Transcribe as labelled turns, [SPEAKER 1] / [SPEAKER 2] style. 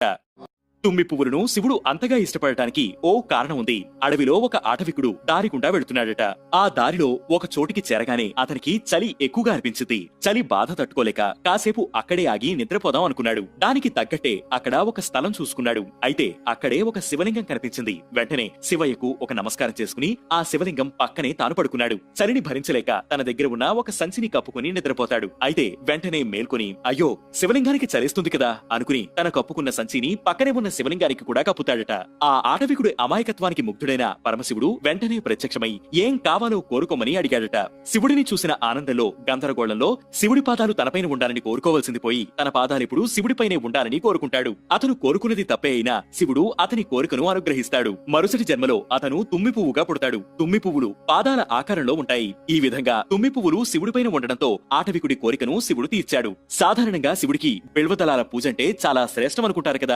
[SPEAKER 1] 对。తుమ్మి పువ్వులను శివుడు అంతగా ఇష్టపడటానికి ఓ కారణం ఉంది. అడవిలో ఒక ఆటవికుడు దారి గుండా వెళుతున్నాడట. ఆ దారిలో ఒక చోటికి చేరగానే అతనికి చలి ఎక్కువగా అనిపించింది. చలి బాధ తట్టుకోలేక కాసేపు అక్కడే ఆగి నిద్రపోదాం అనుకున్నాడు. దానికి తగ్గట్టే అక్కడ ఒక స్థలం చూసుకున్నాడు. అయితే అక్కడే ఒక శివలింగం కనిపించింది. వెంటనే శివయ్యకు ఒక నమస్కారం చేసుకుని ఆ శివలింగం పక్కనే తాను పడుకున్నాడు. చలిని భరించలేక తన దగ్గర ఉన్న ఒక సంచిని కప్పుకుని నిద్రపోతాడు. అయితే వెంటనే మేల్కొని అయ్యో శివలింగానికి చలిస్తుంది కదా అనుకుని తన కప్పుకున్న సంచిని పక్కనే ఉన్న శివలింగానికి కూడా కప్పుతాడట. ఆ ఆటవికుడి అమాయకత్వానికి ముగ్ధుడైన పరమశివుడు వెంటనే ప్రత్యక్షమై ఏం కావాలో కోరుకోమని అడిగాడట. శివుడిని చూసిన ఆనందంలో గందరగోళంలో శివుడి పాదాలు తనపైన ఉండాలని కోరుకోవలసింది పోయి తన పాదాలిప్పుడు శివుడిపైనే ఉండాలని కోరుకుంటాడు. అతను కోరుకున్నది తప్పే అయినా శివుడు అతని కోరికను అనుగ్రహిస్తాడు. మరుసటి జన్మలో అతను తుమ్మి పువ్వుగా పుడతాడు. తుమ్మి పువ్వులు పాదాల ఆకారంలో ఉంటాయి. ఈ విధంగా తుమ్మి పువ్వులు శివుడిపైన ఉండడంతో ఆటవికుడి కోరికను శివుడు తీర్చాడు. సాధారణంగా శివుడికి బిల్వదళాల పూజంటే చాలా శ్రేష్టం అనుకుంటారు కదా.